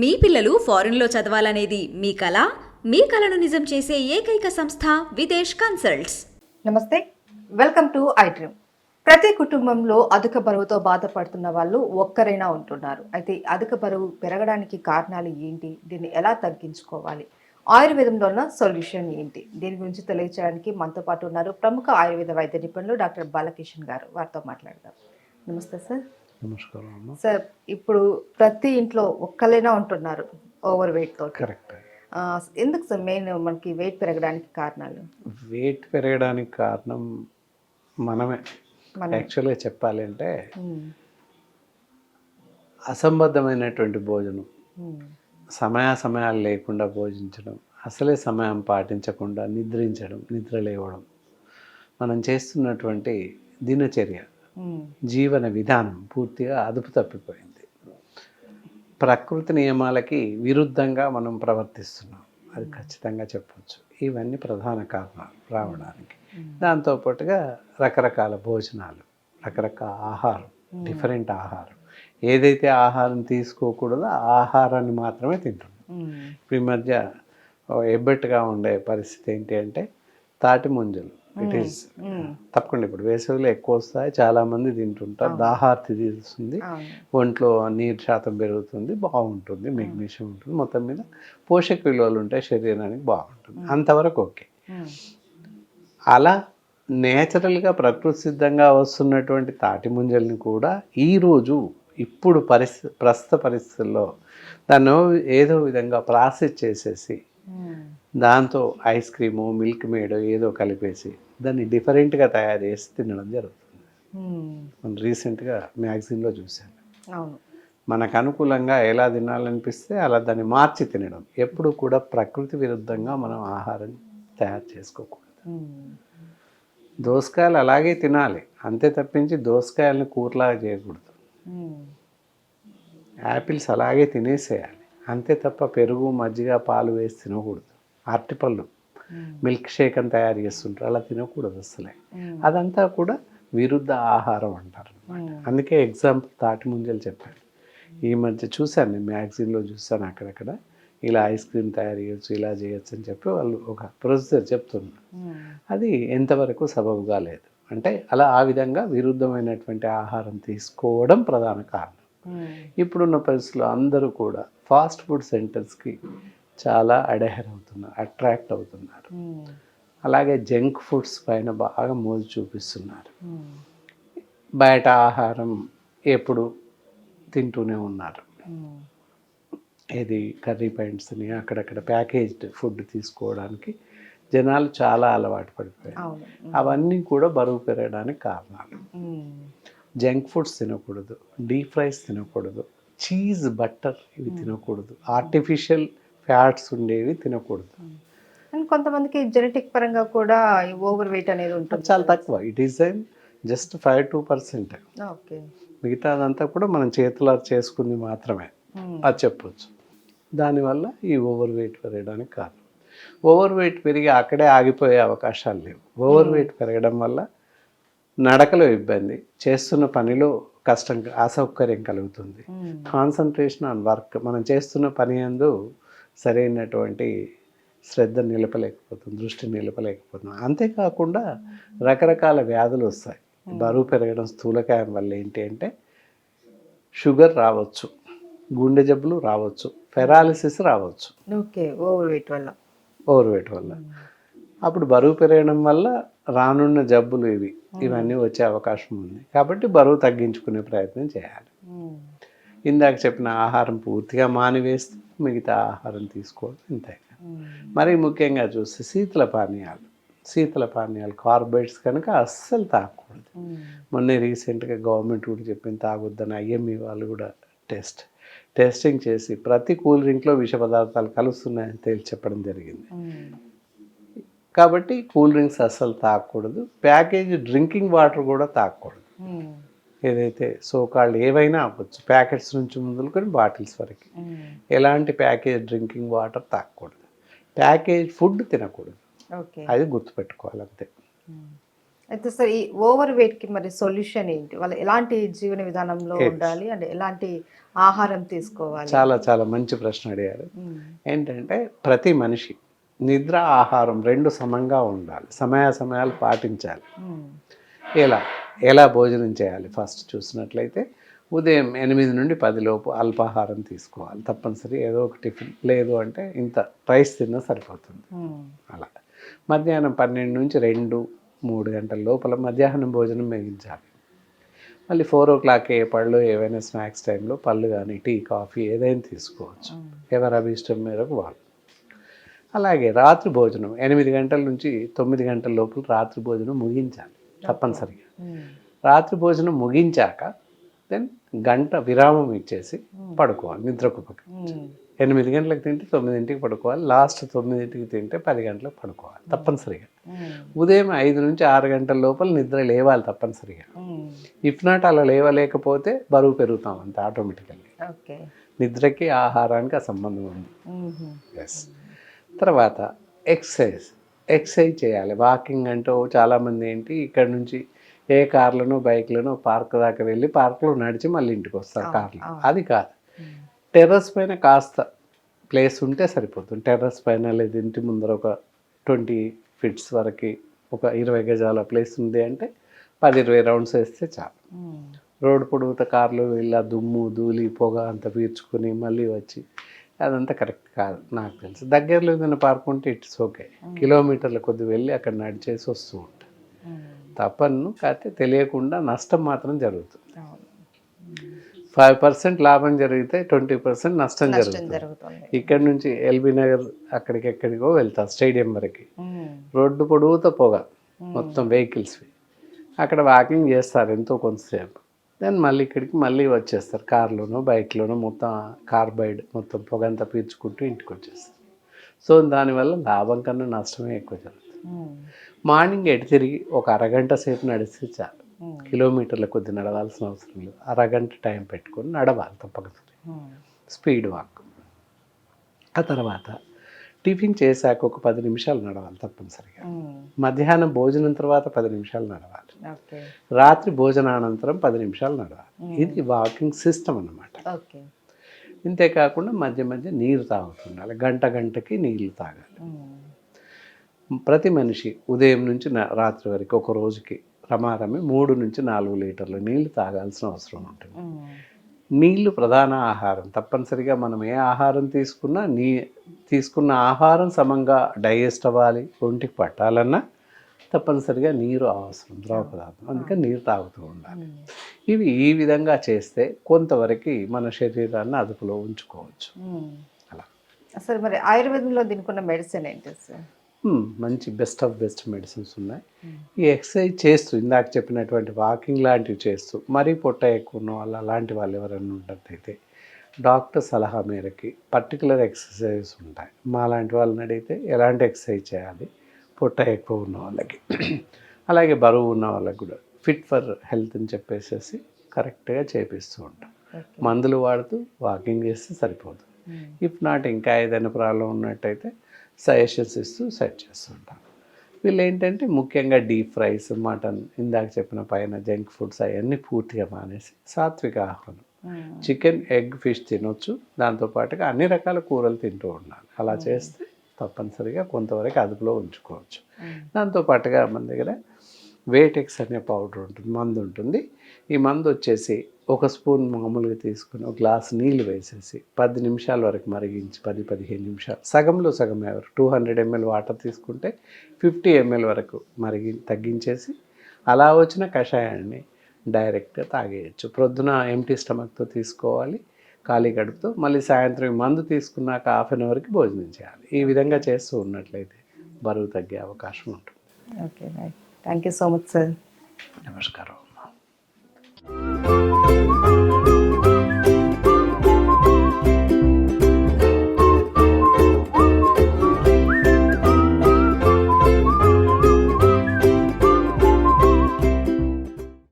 మీ పిల్లలు ఫారెన్లో చదవాలనేది మీ కళ మీ కళను నిజం చేసే ఏకైక సంస్థ విదేశ్ కన్సల్ట్స్. నమస్తే వెల్కమ్ టు ఐడ్రీమ్ ప్రతి కుటుంబంలో అధిక బరువుతో బాధపడుతున్న వాళ్ళు ఒక్కరైనా ఉంటున్నారు. అయితే అధిక బరువు పెరగడానికి కారణాలు ఏంటి? దీన్ని ఎలా తగ్గించుకోవాలి? ఆయుర్వేదంలో ఉన్న సొల్యూషన్ ఏంటి? దీని గురించి తెలియచేయడానికి మనతో పాటు ఉన్నారు ప్రముఖ ఆయుర్వేద వైద్య నిపుణులు డాక్టర్ బాలకిషన్ గారు. వారితో మాట్లాడదాం. నమస్తే సార్. నమస్కారం అమ్మ సార్ ఇప్పుడు ప్రతి ఇంట్లో ఒక్కరైనా ఉంటున్నారు ఓవర్ వెయిట్ తోటి. కరెక్ట్. ఎందుకు సార్ మెయిన్ మనకి వెయిట్ పెరగడానికి కారణాలు? వెయిట్ పెరగడానికి కారణం మనమే. మనం యాక్చువల్గా చెప్పాలి అంటే అసంబద్ధమైనటువంటి భోజనం. ఉమ్, సమయాసమయాలు లేకుండా భోజించడం అసలే సమయం పాటించకుండా నిద్రించడం నిద్ర లేవడం. మనం చేస్తున్నటువంటి దినచర్య. జీవన విధానం పూర్తిగా అదుపు తప్పిపోయింది. ప్రకృతి నియమాలకి విరుద్ధంగా మనం ప్రవర్తిస్తున్నాం. అది ఖచ్చితంగా చెప్పొచ్చు. ఇవన్నీ ప్రధాన కారణాలు రావడానికి. దాంతోపాటుగా రకరకాల భోజనాలు రకరకాల ఆహారం డిఫరెంట్ ఆహారం. ఏదైతే ఆహారం తీసుకోకూడదో ఆహారాన్ని మాత్రమే తింటున్నాం. ఈ మధ్య ఎబ్బెట్టుగా ఉండే పరిస్థితి ఏంటి అంటే తాటి ముంజలు. ఇట్ ఈస్ ఉమ్, తప్పకుండా ఇప్పుడు వేసవిలో ఎక్కువ వస్తాయి చాలా మంది తింటుంటారు దాహార్తి తీరుస్తుంది. అవును. ఒంట్లో నీరు శాతం పెరుగుతుంది బాగుంటుంది మెగ్నీషియం ఉంటుంది. మొత్తం మీద పోషక విలువలు ఉంటాయి శరీరానికి బాగుంటుంది. అంతవరకు ఓకే. అలా నేచురల్గా ప్రకృతి సిద్ధంగా వస్తున్నటువంటి తాటి ముంజల్ని కూడా ఈరోజు ఇప్పుడు పరిస్థితి ప్రస్తుత పరిస్థితుల్లో దాన్ని ఏదో విధంగా ప్రాసెస్ చేసేసి దాంతో ఐస్ క్రీము మిల్క్ మేడ్ ఏదో కలిపేసి దాన్ని డిఫరెంట్గా తయారు చేసి తినడం జరుగుతుంది. మనం రీసెంట్గా మ్యాగజైన్లో చూశాను. అవును. మనకు అనుకూలంగా ఎలా తినాలనిపిస్తే అలా దాన్ని మార్చి తినడం. ఎప్పుడు కూడా ప్రకృతి విరుద్ధంగా మనం ఆహారం తయారు చేసుకోకూడదు. దోసకాయలు అలాగే తినాలి. అంతే తప్పించి దోసకాయలను కూరలాగా చేయకూడదు. యాపిల్స్ అలాగే తినేసేయాలి. అంతే తప్ప పెరుగు మజ్జిగ పాలు వేసి తినకూడదు. అరటిపళ్ళు మిల్క్ షేక్ అని తయారు చేస్తుంటారు. అలా తినకూడదు అసలే అదంతా కూడా విరుద్ధ ఆహారం అంటారు అందుకే ఎగ్జాంపుల్ తాటి ముంజలు చెప్పాను. ఈ మధ్య చూశాను నేను మ్యాగజైన్లో చూశాను అక్కడక్కడ. ఇలా ఐస్ క్రీమ్ తయారు చేయొచ్చు ఇలా చేయొచ్చు అని చెప్పి వాళ్ళు ఒక ప్రొసీజర్ చెప్తున్నారు. అది ఎంతవరకు సబబుగా లేదు. అంటే అలా ఆ విధంగా విరుద్ధమైనటువంటి ఆహారం తీసుకోవడం ప్రధాన కారణం. ఇప్పుడున్న పరిస్థితుల్లో అందరూ కూడా ఫాస్ట్ ఫుడ్ సెంటర్స్కి చాలా అడహర్ అవుతున్నారు అట్రాక్ట్ అవుతున్నారు. ఉమ్, అలాగే జంక్ ఫుడ్స్ పైన బాగా మోజు చూపిస్తున్నారు. ఉమ్, బయట ఆహారం ఎప్పుడు తింటూనే ఉన్నారు. ఇది కర్రీ పాయింట్స్ని అక్కడక్కడ ప్యాకేజ్డ్ ఫుడ్ తీసుకోవడానికి జనాలు చాలా అలవాటు పడిపోయారు. అవును. అవన్నీ కూడా బరువు పెరగడానికి కారణాలు. జంక్ ఫుడ్స్ తినకూడదు డీప్ ఫ్రైస్ తినకూడదు చీజ్ బట్టర్ ఇవి తినకూడదు. ఆర్టిఫిషియల్ ఫ్యాట్స్ ఉండేవి తినకూడదు. అండ్ కొంతమందికి జెనెటిక్ పరంగా కూడా ఓవర్ వెయిట్ అనేది ఉంటుంది. చాలా తక్కువ. It is just five two percent okay. మిగతాదంతా కూడా మనం చేతుల చేసుకుంది మాత్రమే. అది చెప్పొచ్చు. దానివల్ల ఈ ఓవర్ వెయిట్ పెరగడానికి కారణం. ఓవర్ వెయిట్ పెరిగి అక్కడే ఆగిపోయే అవకాశాలు లేవు. ఓవర్ వెయిట్ పెరగడం వల్ల నడకలో ఇబ్బంది చేస్తున్న పనిలో కష్టం అసౌకర్యం కలుగుతుంది. కాన్సన్ట్రేషన్ ఆన్ వర్క్ మనం చేస్తున్న పని అందు సరైనటువంటి శ్రద్ధ నిలపలేకపోతుంది దృష్టి నిలపలేకపోతుంది అంతేకాకుండా రకరకాల వ్యాధులు వస్తాయి. బరువు పెరగడం స్థూలకాయం వల్ల ఏంటి అంటే షుగర్ రావచ్చు గుండె జబ్బులు రావచ్చు ఫెరాలిసిస్ రావచ్చు. ఓకే ఓవర్ వెయిట్ వల్ల. ఓవర్ వెయిట్ వల్ల అప్పుడు బరువు పెరగడం వల్ల రానున్న జబ్బులు ఇవి ఇవన్నీ వచ్చే అవకాశం ఉంది. కాబట్టి బరువు తగ్గించుకునే ప్రయత్నం చేయాలి. ఇందాక చెప్పిన ఆహారం పూర్తిగా మానివేస్తూ మిగతా ఆహారం తీసుకోవడం ఇంతే. మరి ముఖ్యంగా చూస్తే శీతల పానీయాలు. శీతల పానీయాలు కార్బోహైడ్రేట్స్ కనుక అస్సలు తాగకూడదు. మొన్నే రీసెంట్గా గవర్నమెంట్ కూడా చెప్పింది తాగొద్దని ఐఎంఈ వాళ్ళు కూడా టెస్ట్. టెస్టింగ్ చేసి ప్రతి కూల్ డ్రింక్లో విష పదార్థాలు కలుస్తున్నాయని తేల్చి చెప్పడం జరిగింది. కాబట్టి కూల్ డ్రింక్స్ అస్సలు తాగకూడదు. ప్యాకేజ్ డ్రింకింగ్ వాటర్ కూడా తాగకూడదు. ఏదైతే సోకాళ్ళు ఏవైనా అవ్వచ్చు ప్యాకెట్స్ నుంచి మొదలుకొని బాటిల్స్ వరకు. ఎలాంటి ప్యాకేజ్ డ్రింకింగ్ వాటర్ తాగకూడదు ప్యాకేజ్ ఫుడ్ తినకూడదు. ఓకే. అది గుర్తుపెట్టుకోవాలి అంతే ఉమ్. అయితే సార్ ఈ ఓవర్ వెయిట్కి మరి సొల్యూషన్ ఏంటి? వాళ్ళు ఎలాంటి జీవన విధానంలో. ఉండాలి? అంటే ఎలాంటి ఆహారం తీసుకోవాలి? చాలా చాలా మంచి ప్రశ్న అడిగారు. ఏంటంటే ప్రతి మనిషి నిద్ర ఆహారం రెండు సమంగా ఉండాలి. సమయ సమయాలు పాటించాలి ఎలా? ఎలా భోజనం చేయాలి? ఫస్ట్ చూసినట్లయితే ఉదయం ఎనిమిది నుండి పది లోపు అల్పాహారం తీసుకోవాలి. తప్పనిసరి ఏదో ఒక టిఫిన్. లేదు అంటే ఇంత రైస్ తిన్నా సరిపోతుంది. ఉమ్, అలా. మధ్యాహ్నం పన్నెండు నుంచి రెండు మూడు గంటల లోపల మధ్యాహ్నం భోజనం మిగించాలి. మళ్ళీ ఫోర్ ఓ క్లాక్ ఏ పళ్ళు ఏవైనా స్నాక్స్ టైంలో పళ్ళు కానీ టీ కాఫీ ఏదైనా తీసుకోవచ్చు. ఉమ్, ఎవరి అభిష్టం మేరకు వాళ్ళు. అలాగే రాత్రి భోజనం ఎనిమిది గంటల నుంచి తొమ్మిది గంటల లోపల రాత్రి భోజనం ముగించాలి. తప్పనిసరిగా. రాత్రి భోజనం ముగించాక దెన్ గంట విరామం ఇచ్చేసి పడుకోవాలి నిద్రకు ఎనిమిది గంటలకు తింటే తొమ్మిదింటికి పడుకోవాలి లాస్ట్ తొమ్మిదింటికి తింటే పది గంటలకు పడుకోవాలి తప్పనిసరిగా. ఉదయం ఐదు నుంచి ఆరు గంటల లోపల నిద్ర లేవాలి తప్పనిసరిగా. ఇఫ్ నాట్ అలా లేవలేకపోతే బరువు పెరుగుతాం అంతే ఆటోమేటికల్లీ నిద్రకి ఆహారానికి ఆ సంబంధం ఉంది. ఎస్ తర్వాత ఎక్సర్సైజ్ ఎక్సర్సైజ్ చేయాలి. వాకింగ్ అంటూ చాలామంది ఏంటి ఇక్కడ నుంచి ఏ కార్లను బైక్లను పార్క్ దాకా వెళ్ళి పార్క్లో నడిచి మళ్ళీ ఇంటికి వస్తారు కార్లు. అది కాదు. టెర్రస్ పైన కాస్త ప్లేస్ ఉంటే సరిపోతుంది. టెర్రస్ పైన లేదా ఇంటి ముందర ఒక ట్వంటీ ఫిట్స్ వరకు ఒక ఇరవై గజాల ప్లేస్ ఉంది అంటే పది ఇరవై రౌండ్స్ వేస్తే చాలు. రోడ్డు పొడుగుత కార్లు వెళ్ళి ఆ దుమ్ము ధూళి పొగ అంతా పీల్చుకుని మళ్ళీ వచ్చి అదంతా కరెక్ట్ కాదు నాకు తెలుసు. దగ్గరలో ఏదైనా పార్క్ ఉంటే ఇట్స్ ఓకే. కిలోమీటర్ల కొద్ది వెళ్ళి అక్కడ నడిచేసి వస్తూ ఉంటాయి ఉమ్, తప్పను కాకపోతే తెలియకుండా నష్టం మాత్రం జరుగుతుంది. ఫైవ్ పర్సెంట్ లాభం జరిగితే ట్వంటీ పర్సెంట్ నష్టం జరుగుతుంది. ఇక్కడ నుంచి ఎల్బీ నగర్ అక్కడికి ఎక్కడికో వెళ్తారు స్టేడియం వరకు. రోడ్డు పొడుగుతో పొగ మొత్తం వెహికల్స్వి. అక్కడ వాకింగ్ చేస్తారు ఎంతో కొంతసేపు. దెన్ మళ్ళీ ఇక్కడికి మళ్ళీ వచ్చేస్తారు. కార్లోనో బైక్లోనో మొత్తం కార్బైడ్ మొత్తం పొగ అంతా పీల్చుకుంటూ ఇంటికి వచ్చేస్తారు సో దానివల్ల లాభం కన్నా నష్టమే ఎక్కువ జరుగుతుంది. మార్నింగ్ ఎటు తిరిగి ఒక అరగంట సేపు నడిస్తే చాలు. కిలోమీటర్ల కొద్ది నడవాల్సిన అవసరం లేదు. అరగంట టైం పెట్టుకొని నడవాలి తప్పక. Um, speed walk. ఆ తర్వాత టిఫిన్ చేశాక ఒక పది నిమిషాలు నడవాలి తప్పనిసరిగా. మధ్యాహ్నం భోజనం తర్వాత పది నిమిషాలు నడవాలి. రాత్రి భోజనానంతరం పది నిమిషాలు నడవాలి. ఇది వాకింగ్ సిస్టమ్ అన్నమాట. ఓకే. ఇంతేకాకుండా మధ్య మధ్య నీరు తాగుతుండాలి. గంట గంటకి నీళ్ళు తాగాలి. ప్రతి మనిషి ఉదయం నుంచి రాత్రి వరకు ఒక రోజుకి రమారమి మూడు నుంచి నాలుగు లీటర్ల నీళ్ళు తాగాల్సిన అవసరం ఉంటుంది. నీళ్ళు ప్రధాన ఆహారం. తప్పనిసరిగా మనం ఏ ఆహారం తీసుకున్నా నీ తీసుకున్న ఆహారం సమంగా డైజెస్ట్ అవ్వాలి. ఒంటికి పట్టాలన్నా తప్పనిసరిగా నీరు అవసరం ద్రవ పదార్థం. అందుకని నీరు తాగుతూ ఉండాలి. ఇవి ఈ విధంగా చేస్తే కొంతవరకు మన శరీరాన్ని అదుపులో ఉంచుకోవచ్చు. అలా. అసలు మరి ఆయుర్వేదంలో దీనికి ఉన్న మెడిసిన్ ఏంటి సార్? మంచి బెస్ట్ ఆఫ్ బెస్ట్ మెడిసిన్స్ ఉన్నాయి. ఈ ఎక్సర్సైజ్ చేస్తూ ఇందాక చెప్పినటువంటి వాకింగ్ లాంటివి చేస్తూ మరీ పొట్ట ఎక్కువ ఉన్న వాళ్ళు అలాంటి వాళ్ళు ఎవరైనా ఉన్నట్టయితే డాక్టర్ సలహా మేరకి పర్టికులర్ ఎక్సర్సైజెస్ ఉంటాయి. మా లాంటి వాళ్ళని అడిగితే ఎలాంటి ఎక్సర్సైజ్ చేయాలి? పొట్ట ఎక్కువ ఉన్న వాళ్ళకి. అలాగే బరువు ఉన్న వాళ్ళకి కూడా. ఫిట్ ఫర్ హెల్త్ అని చెప్పేసి కరెక్ట్గా చేపిస్తూ ఉంటాం. మందులు వాడుతూ వాకింగ్ చేస్తే సరిపోదు. ఇఫ్ నాట్ ఇంకా ఏదైనా ప్రాబ్లం ఉన్నట్టయితే సజెషన్స్ ఇస్తూ సెట్ చేస్తుంటాం. వీళ్ళు ఏంటంటే ముఖ్యంగా డీప్ ఫ్రైస్ మటన్ ఇందాక చెప్పిన పైన జంక్ ఫుడ్స్ అవన్నీ పూర్తిగా మానేసి సాత్విక ఆహారం. చికెన్ ఎగ్ ఫిష్ తినొచ్చు. దాంతోపాటుగా అన్ని రకాల కూరలు తింటూ ఉండాలి. అలా చేస్తే తప్పనిసరిగా కొంతవరకు అదుపులో ఉంచుకోవచ్చు. దాంతోపాటుగా మన దగ్గర వేటెక్స్ అనే పౌడర్ ఉంటుంది మందు ఉంటుంది. ఈ మందు వచ్చేసి ఒక స్పూన్ మామూలుగా తీసుకుని ఒక గ్లాస్ నీళ్ళు వేసేసి పది నిమిషాల వరకు మరిగించి పది పదిహేను నిమిషాలు. సగంలో సగం ఎవరు? టూ హండ్రెడ్ ఎంఎల్ వాటర్ తీసుకుంటే ఫిఫ్టీ ఎంఎల్ వరకు మరిగి తగ్గించేసి అలా వచ్చిన కషాయాన్ని డైరెక్ట్గా తాగేయచ్చు. ప్రొద్దున ఎంటీ స్టమక్తో తీసుకోవాలి ఖాళీ గడుపుతూ మళ్ళీ సాయంత్రం మందు తీసుకున్నాక హాఫ్ అన్ అవర్కి భోజనం చేయాలి. ఈ విధంగా చేస్తూ ఉన్నట్లయితే బరువు తగ్గే అవకాశం ఉంటుంది. Okay right thank you so much sir నమస్కారం అమ్మా